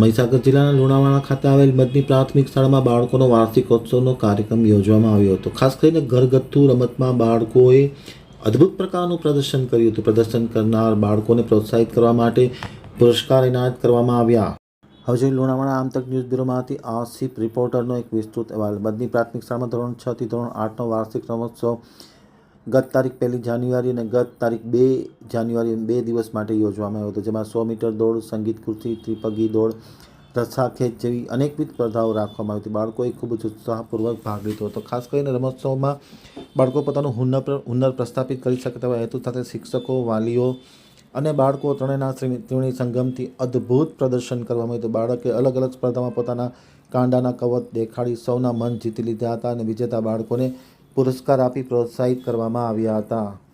મહીસાગર જિલ્લાના લુણાવાડા ખાતે આવેલ મદની પ્રાથમિક શાળામાં બાળકોનો વાર્ષિકોત્સવનો કાર્યક્રમ યોજવામાં આવ્યો હતો. ખાસ કરીને ઘરગથ્થુ રમતમાં બાળકોએ અદ્ભુત પ્રકારનું પ્રદર્શન કર્યું હતું. પ્રદર્શન કરનાર બાળકોને પ્રોત્સાહિત કરવા માટે પુરસ્કાર એનાયત કરવામાં આવ્યા. હવે જોઈએ લુણાવાડા આમતક ન્યૂઝ બ્યુરોમાંથી આસિફ, રિપોર્ટરનો એક વિસ્તૃત અહેવાલ. મદની પ્રાથમિક શાળામાં ધોરણ છથી ધોરણ આઠનો વાર્ષિક રમોત્સવ ગત તારીખ પહેલી જાન્યુઆરી અને ગત તારીખ બે જાન્યુઆરી બે દિવસ માટે યોજવામાં આવ્યો હતો, જેમાં સો મીટર દોડ, સંગીત ખુરશી ત્રિપગી દોડ રસ્સાખેંચ જેવી અનેકવિધ સ્પર્ધાઓ રાખવામાં આવી હતી. બાળકોએ ખૂબ જ ઉત્સાહપૂર્વક ભાગ લીધો હતો. ખાસ કરીને રમોત્સવમાં બાળકો પોતાનું હુનર હુનર પ્રસ્થાપિત કરી શકે તેવા હેતુ સાથે શિક્ષકો, વાલીઓ અને બાળકો ત્રણેયના ત્રિવેણી સંગમથી અદ્ભુત પ્રદર્શન કરવામાં આવ્યું બાળકે અલગ અલગ સ્પર્ધામાં પોતાના કાંડાના કવચ દેખાડી સૌના મન જીતી લીધા હતા અને વિજેતા બાળકોને પુરસ્કાર આપી પ્રોત્સાહિત કરવામાં આવ્યા હતા.